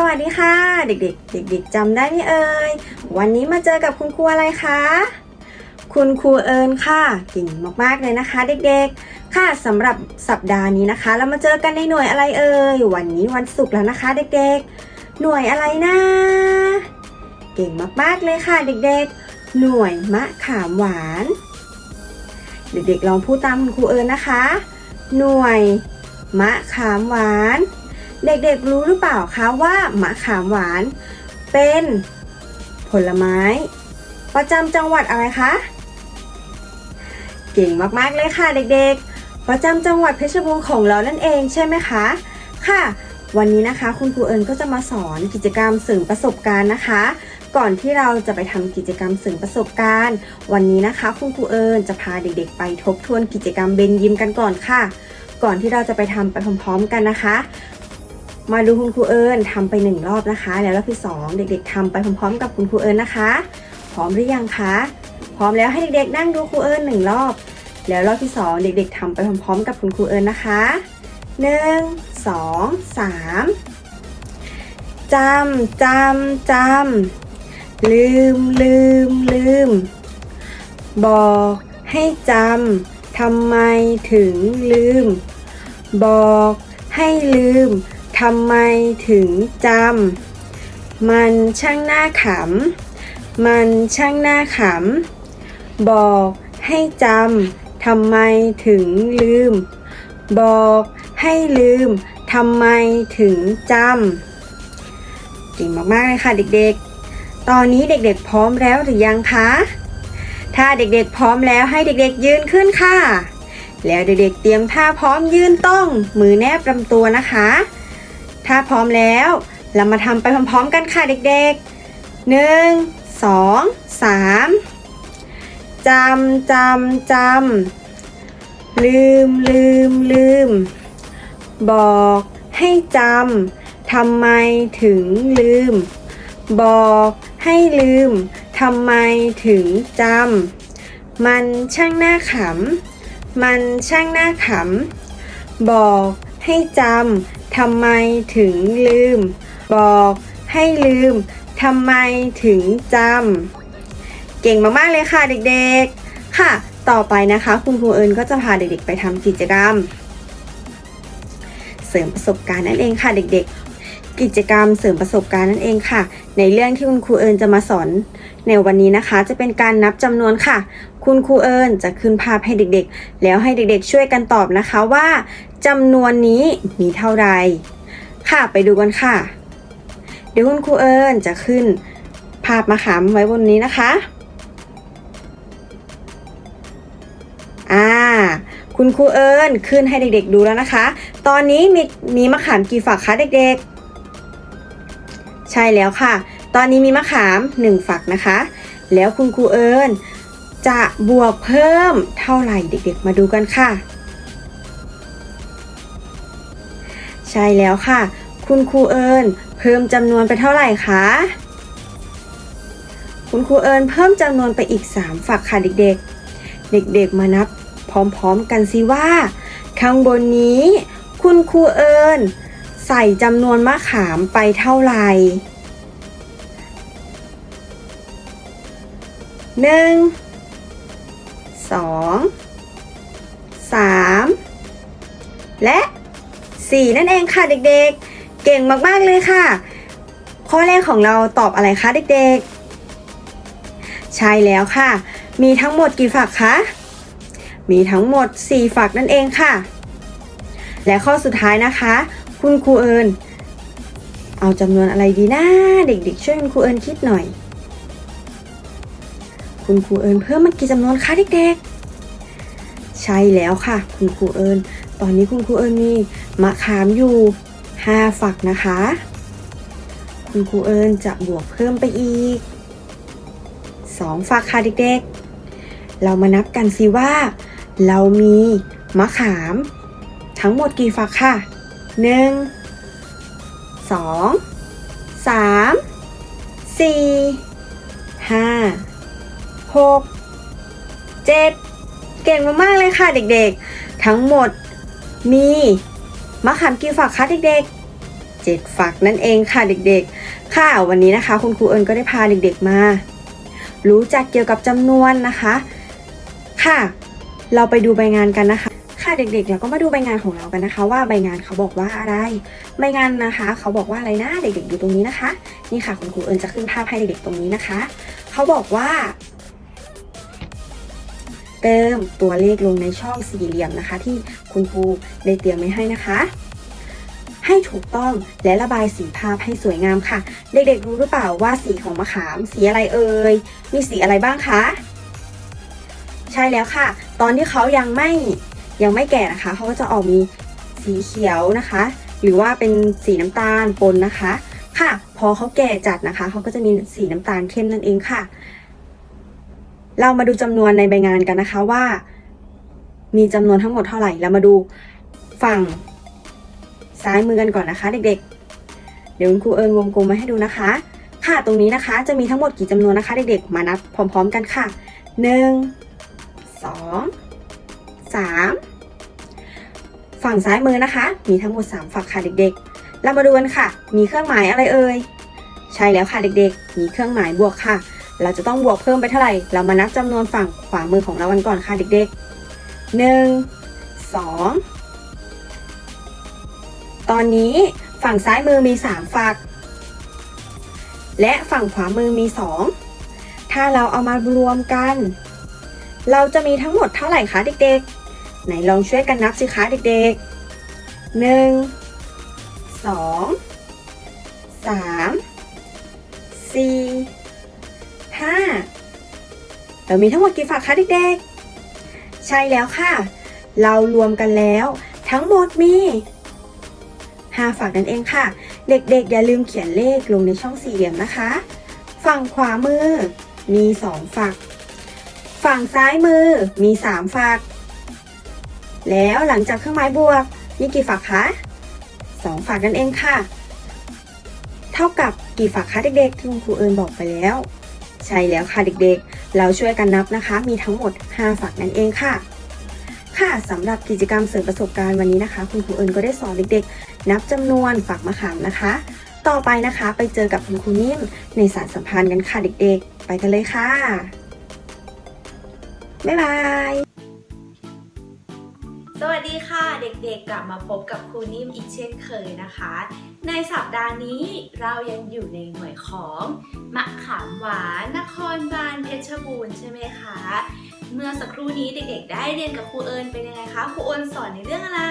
สวัสดีค่ะ เด็กๆ เด็กๆจำได้ไหมเอ่ยวันนี้มาเจอกับคุณครูอะไรคะคุณครูเอิญค่ะเก่งมากๆเลยนะคะ เด็กๆ ค่ะสำหรับสัปดาห์นี้นะคะ เรามาเจอกันในหน่วยอะไรเอ่ยวันนี้วันศุกร์แล้วนะคะ เด็กๆ หน่วยอะไรนะ เก่งมากๆเลยค่ะ เด็กๆ หน่วยมะขามหวาน เด็กๆลองพูดตามคุณครูเอิญนะคะ หน่วยมะขามหวาน เด็กๆรู้หรือเปล่าคะว่ามะขามหวาน เป็นผลไม้ ประจำจังหวัดอะไรคะ เก่งมากๆเลยค่ะเด็กๆ ประจำจังหวัดเพชรบูรณ์ของเรานั่นเองใช่ไหมคะ ค่ะ วันนี้นะคะคุณครูเอิญก็จะมาสอนกิจกรรมเสริมประสบการณ์นะคะ ก่อนที่เราจะไปทำกิจกรรมเสริมประสบการณ์ วันนี้นะคะคุณครูเอิญจะพาเด็กๆ ไปทบทวนกิจกรรมเบนยิมกันก่อนค่ะก่อนที่เราจะไปทำไปพร้อมๆกันนะคะ มาดูคุณครูเอิญทำไปหนึ่งรอบนะคะ แล้วรอบที่สองเด็กๆทำไปพร้อมๆ กับคุณครูเอิญนะคะ พร้อมหรือยังคะ พร้อมแล้วให้เด็กๆนั่งดูครูเอิญหนึ่งรอบ แล้วรอบที่สองเด็กๆทำไปพร้อมๆ กับคุณครูเอิญนะคะหนึ่งสองสามจำจำจำลืมลืมลืม บอกให้จำทำไมถึงลืม บอกให้ลืม ทำไมถึงจำ มันช่างน่าขำ มันช่างน่าขำ บอกให้จำ ทำไมถึงลืม บอกให้ลืม ทำไมถึงจำเก่งมากๆเลยค่ะเด็กๆ ตอนนี้เด็กๆพร้อมแล้วหรือยังคะ ถ้าเด็กๆพร้อมแล้วให้เด็กๆยืนขึ้นค่ะแล้วเด็กๆเตรียมท่าพร้อมยืนต้อง มือแนบลำตัวนะคะ ถ้าพร้อมแล้ว เรามาทำไปพร้อมๆกันค่ะเด็กๆหนึ่งสองสามจำจำจำลืมลืมลืม บอกให้จำทำไมถึงลืม บอกให้ลืมทำไมถึงจำมันช่างน่าขำมันช่างน่าขำบอกให้จำ ทำไมถึงลืม บอกให้ลืมทำไมถึงจำเก่งมากๆเลยค่ะเด็กๆ ค่ะ ต่อไปนะคะ คุณครูเอิญก็จะพาเด็กๆ ไปทำกิจกรรม เสริมประสบการณ์นั่นเองค่ะเด็กๆ กิจกรรมเสริมประสบการณ์นั่นเองค่ะ ในเรื่องที่คุณครูเอิญจะมาสอน ในวันนี้นะคะ จะเป็นการนับจำนวนค่ะ คุณครูเอิญจะขึ้นภาพให้เด็กๆ แล้วให้เด็กๆ ช่วยกันตอบนะคะว่าจำนวนนี้มีเท่าไหร่ค่ะไปดูกันค่ะ เดี๋ยวคุณครูเอิญจะขึ้น ภาพมะขามไว้บนนี้นะคะอ่าคุณครูเอิญขึ้นให้เด็กๆดูแล้วนะคะ ตอนนี้มีมีมะขามกี่ฝักคะเด็กๆ ใช่แล้วค่ะ ตอนนี้มีมะขาม 1 ฝักนะคะ แล้วคุณครูเอิญจะบวกเพิ่มเท่าไหร่เด็กๆ มาดูกันค่ะ ใช่แล้วค่ะ คุณครูเอิญเพิ่มจำนวนไปเท่าไหร่คะคุณครูเอิญเพิ่มจำนวนไปอีก 3 ฝักค่ะเด็กๆ เด็กๆ มานับพร้อมๆกันสิว่า ข้างบนนี้ คุณครูเอิญ ใส่จำนวนมะขามไปเท่าไหร่หนึ่งสองสามและสี่นั่นเองค่ะเด็กๆ เก่งมากๆเลยค่ะ ข้อแรกของเราตอบอะไรคะเด็กๆ ใช่แล้วค่ะ มีทั้งหมดกี่ฝักคะ มีทั้งหมด 4 ฝักนั่นเองค่ะ และข้อสุดท้ายนะคะ คุณครูเอิญเอาจำนวนอะไรดีนะเด็กๆ ช่วยคุณครูเอิญคิดหน่อย คุณครูเอิญเพิ่มมันกี่จำนวนคะเด็กๆ ใช่แล้วค่ะ คุณครูเอิญตอนนี้คุณครูเอิญมีมะขามอยู่5ฝักนะคะ คุณครูเอิญจะบวกเพิ่มไปอีก2ฝักค่ะเด็กๆ เรามานับกันสิว่า เรามีมะขาม ทั้งหมดกี่ฝักค่ะ 1 2 3 4 5 6 7เจ็ดเก่งมากๆเลยค่ะเด็กๆ ทั้งหมดมีมะขามกี่ฝักคะเด็กๆ7ฝักนั่นเองค่ะเด็กๆ ค่ะวันนี้นะคะ คุณครูเอิญก็ได้พาเด็กๆมา รู้จักเกี่ยวกับจำนวนนะคะ ค่ะ เราไปดูใบงานกันนะคะ ค่ะเด็กๆ เราก็มาดูใบงานของเรากันนะคะ ว่าใบงานเขาบอกว่าอะไร ใบงานนะคะ เขาบอกว่าอะไรนะเด็กๆ ดูตรงนี้นะคะ นี่ค่ะคุณครูเอิญจะขึ้นภาพให้เด็กๆ ตรงนี้นะคะ เขาบอกว่า เติมตัวเลขลงในช่องสี่เหลี่ยมนะคะ ที่คุณครูได้เตรียมไว้ให้นะคะ ให้ถูกต้องและระบายสีภาพให้สวยงามค่ะ เด็กๆ รู้หรือเปล่าว่าสีของมะขาม สีอะไรเอ่ย มีสีอะไรบ้างคะ ใช่แล้วค่ะ ตอนที่เขายังไม่ ยังไม่แก่นะคะเขาก็จะออกมีสีเขียวนะคะ หรือว่าเป็นสีน้ำตาลปนนะคะ ค่ะ พอเขาแก่จัดนะคะเขาก็จะมีสีน้ำตาลเข้มนั่นเองค่ะ เรามาดูจำนวนในใบงานกันนะคะว่า มีจำนวนทั้งหมดเท่าไหร่เรามาดูฝั่งซ้ายมือกันก่อนนะคะ เด็กๆ เดี๋ยวคุณครูเอิญวงกลมมาให้ดูนะคะ ค่ะตรงนี้นะคะจะมีทั้งหมดกี่จำนวนนะคะ เด็กๆ มานับพร้อม ๆ กันค่ะ 1 2 3 ฝั่งซ้ายมือนะคะ มีทั้งหมด 3 ฝักค่ะเด็กๆ เรามาดูกันค่ะ มีเครื่องหมายอะไรเอ่ย ใช่แล้วค่ะเด็กๆ มีเครื่องหมายบวกค่ะ เราจะต้องบวกเพิ่มไปเท่าไหร่ เรามานับจำนวนฝั่งขวามือของเรากันก่อนค่ะเด็กๆ 1 2ตอนนี้ฝั่งซ้ายมือมี 3 ฝัก และฝั่งขวามือมี 2 ถ้าเราเอามารวมกัน เราจะมีทั้งหมดเท่าไหร่คะเด็กๆ ไหนลองช่วยกันนับสิคะเด็กๆ1 2 3 4 5เรามีทั้งหมดกี่ฝักคะเด็กๆ ใช่แล้วค่ะ เรารวมกันแล้วทั้งหมดมี5ฝักนั่นเองค่ะ เด็กๆ อย่าลืมเขียนเลขลงในช่องสี่เหลี่ยมนะคะ ฝั่งขวามือมี2ฝัก ฝั่งซ้ายมือมี3ฝัก แล้วหลังจากเครื่องหมายบวกมีกี่ฝักคะ2ฝักนั่นเองค่ะ เท่ากับกี่ฝักคะเด็กๆ ที่คุณครูเอิญบอกไปแล้ว ใช่แล้วค่ะเด็กๆ เราช่วยกันนับนะคะ มีทั้งหมด 5 ฝักนั่นเองค่ะ ค่ะสำหรับกิจกรรมเสริมประสบการณ์วันนี้นะคะ คุณครูเอิญก็ได้สอนเด็กๆ นับจำนวนฝักมะขามนะคะ ต่อไปนะคะไปเจอกับคุณครูนิ่มในสารสัมพันธ์กันค่ะเด็กๆ ไปกันเลยค่ะบ๊ายบาย สวัสดีค่ะเด็กๆ กลับมาพบกับครูนิ่มอีกเช่นเคยนะคะ ในสัปดาห์นี้เรายังอยู่ในหน่วยของมะขามหวานนครบาลเพชรบูรณ์ใช่ไหมคะ เมื่อสักครู่นี้เด็กๆ ได้เรียนกับครูเอิญเป็นยังไงคะครูเอิญสอนในเรื่องอะไร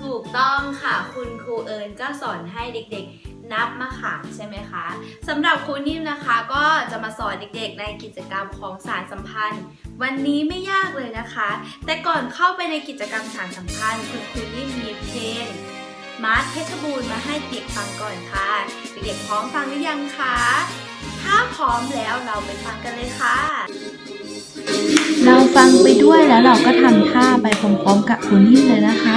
ถูกต้องค่ะคุณครูเอิญก็สอนให้เด็กๆนับมะขามใช่ไหมคะสำหรับครูนิ่มนะคะก็จะมาสอนเด็กๆ ในกิจกรรมของสารสัมพันธ์ วันนี้ไม่ยากเลยนะคะ แต่ก่อนเข้าไปในกิจกรรมสารสัมพันธ์คุณครูนิ่มมีเพลงมาร์ทเพชรบูรณ์มาให้เด็กฟังก่อนค่ะเด็กๆพร้อมฟังหรือยังคะถ้าพร้อมแล้วเราไปฟังกันเลยค่ะ เราฟังไปด้วยแล้วเราก็ทำท่าไปพร้อมๆกับคุณนิ่มเลยนะคะ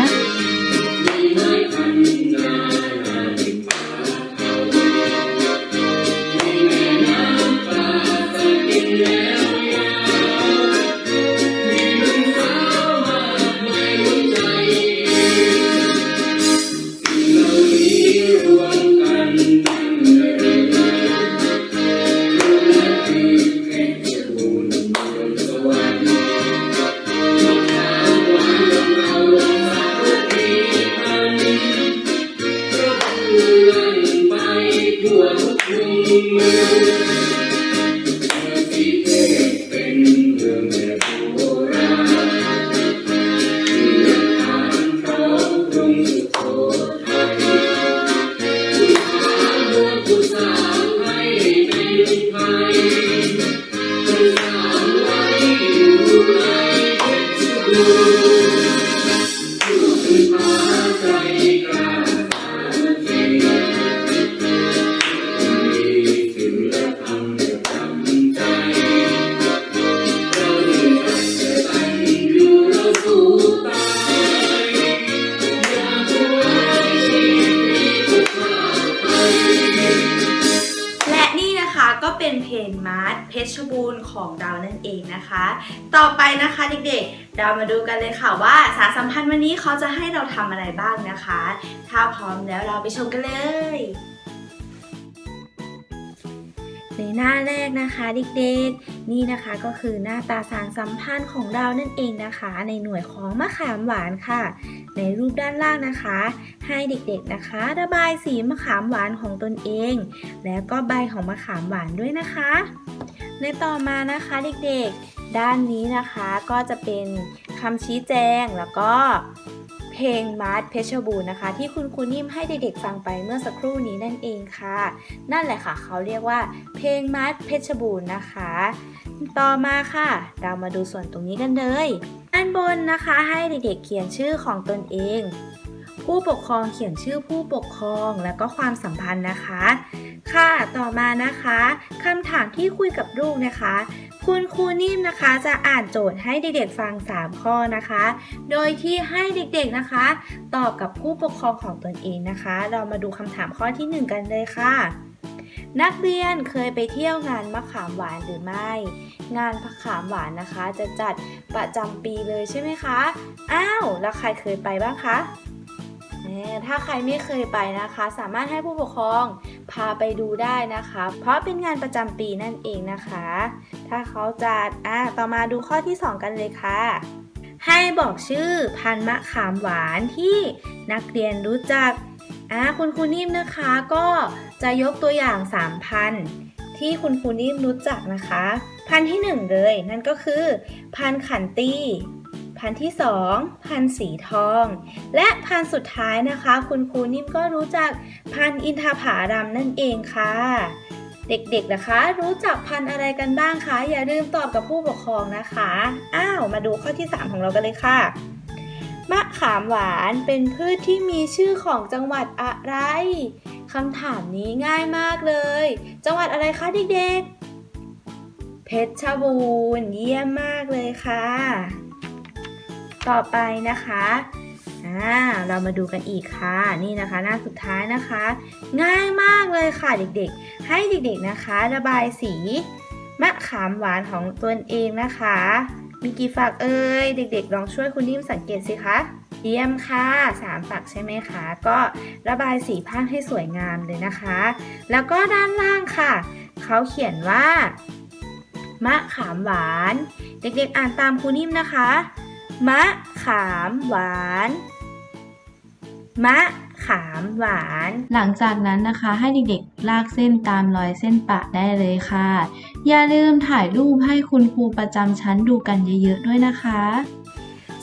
แนี่นะคะก็เป็นมาร์ทเพชรบูรณ์ของดาวนั่นเองนะคะ ต่อไปนะคะเด็กๆ เรามาดูกันเลยค่ะว่าสารสัมพันธ์วันนี้เขาจะให้เราทำอะไรบ้างนะคะ ถ้าพร้อมแล้วเราไปชมกันเลย หน้าแรกนะคะเด็กๆ นี่นะคะก็คือหน้าตาสารสัมพันธ์ของเรานั่นเองนะคะ ในหน่วยของมะขามหวานค่ะ ในรูปด้านล่างนะคะ ให้เด็กๆนะคะ ระบายสีมะขามหวานของตนเอง แล้วก็ใบของมะขามหวานด้วยนะคะ ในต่อมานะคะเด็กๆ ด้านนี้นะคะก็จะเป็นคำชี้แจงแล้วก็ เพลงมาร์ทเพชรบูรณ์นะคะ ที่คุณครูนิ่มให้เด็กๆฟังไปเมื่อสักครู่นี้นั่นเองค่ะ นั่นแหละค่ะ เขาเรียกว่า เพลงมาร์ทเพชรบูรณ์นะคะ ต่อมาค่ะ เรามาดูส่วนตรงนี้กันเลยด้านบนนะคะให้เด็กๆเขียนชื่อของตนเอง ผู้ปกครองเขียนชื่อผู้ปกครองแล้วก็ความสัมพันธ์นะคะ ค่ะต่อมานะคะคำถามที่คุยกับลูกนะคะ คุณครูนิ่มนะคะจะอ่านโจทย์ให้เด็กๆฟัง 3 ข้อนะคะ โดยที่ให้เด็กๆนะคะ ตอบกับผู้ปกครองของตนเองนะคะ เรามาดูคำถามข้อที่ 1 กันเลยค่ะนักเรียนเคยไปเที่ยวงานมะขามหวานหรือไม่ งานมะขามหวานนะคะ จะจัดประจำปีเลยใช่ไหมคะ อ้าวแล้วใครเคยไปบ้างคะถ้าใครไม่เคยไปนะคะ สามารถให้ผู้ปกครอง พาไปดูได้นะคะ เพราะเป็นงานประจำปีนั่นเองนะคะ ถ้าเขาจัดอะต่อมาดูข้อที่ 2 กันเลยค่ะ ให้บอกชื่อพันธุ์มะขามหวานที่นักเรียนรู้จักอะคุณครูนิ่มนะคะก็จะยกตัวอย่าง3พันที่คุณครูนิ่มรู้จักนะคะ พันที่ 1 เลย นั่นก็คือ พันขันตี พันธุ์ที่2พันธุ์สีทอง และพันธุ์สุดท้ายนะคะ คุณครูนิ่มก็รู้จักพันธุ์อินทผลัมนั่นเองค่ะ เด็กๆนะคะ รู้จักพันธุ์อะไรกันบ้างคะอย่าลืมตอบกับผู้ปกครองนะคะ อ้าวมาดูข้อที่ 3 ของเรากันเลยค่ะมะขามหวานเป็นพืชที่มีชื่อของจังหวัดอะไรคำถามนี้ง่ายมากเลย จังหวัดอะไรคะเด็กๆ เพชรบูรณ์เยี่ยมมากเลยค่ะ ต่อไปนะคะอ่าเรามาดูกันอีกค่ะ นี่นะคะ หน้าสุดท้ายนะคะ ง่ายมากเลยค่ะเด็กๆ ให้เด็กๆนะคะ ระบายสีมะขามหวานของตนเองนะคะ มีกี่ฝักเอ่ยเด็กๆ ลองช่วยคุณนิ่มสังเกตสิคะเยี่ยมค่ะสามฝักใช่ไหมคะ ก็ระบายสีผ้าให้สวยงามเลยนะคะ แล้วก็ด้านล่างค่ะ เขาเขียนว่ามะขามหวาน เด็กๆ อ่านตามครูนิ่มนะคะ มะขามหวาน มะขามหวาน หลังจากนั้นนะคะให้เด็กๆ ลากเส้นตามรอยเส้นปะได้เลยค่ะ อย่าลืมถ่ายรูปให้คุณครูประจำชั้นดูกันเยอะๆด้วยนะคะ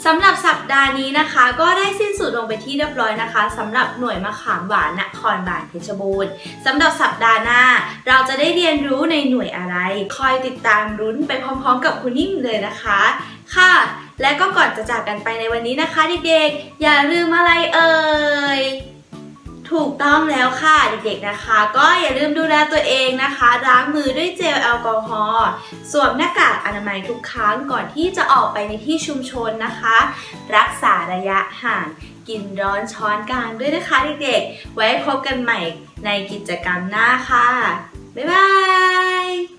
สำหรับสัปดาห์นี้นะคะ ก็ได้สิ้นสุดลงไปที่เรียบร้อยนะคะสำหรับหน่วยมะขามหวานนครบาลเพชรบูรณ์สำหรับสัปดาห์หน้า เราจะได้เรียนรู้ในหน่วยอะไร คอยติดตามรุ้นไปพร้อมๆ กับคุณนิ่มเลยนะคะ ค่ะ และก็ก่อนจะจากกันไปในวันนี้นะคะเด็กๆ อย่าลืมอะไรเอ่ย ถูกต้องแล้วค่ะเด็กๆนะคะ ก็อย่าลืมดูแลตัวเองนะคะล้างมือด้วยเจลแอลกอฮอล์สวมหน้ากากอนามัยทุกครั้งก่อนที่จะออกไปในที่ชุมชนนะคะ รักษาระยะห่างกินร้อนช้อนกลางด้วยนะคะเด็กๆ ไว้พบกันใหม่ในกิจกรรมหน้าค่ะ บ๊ายบาย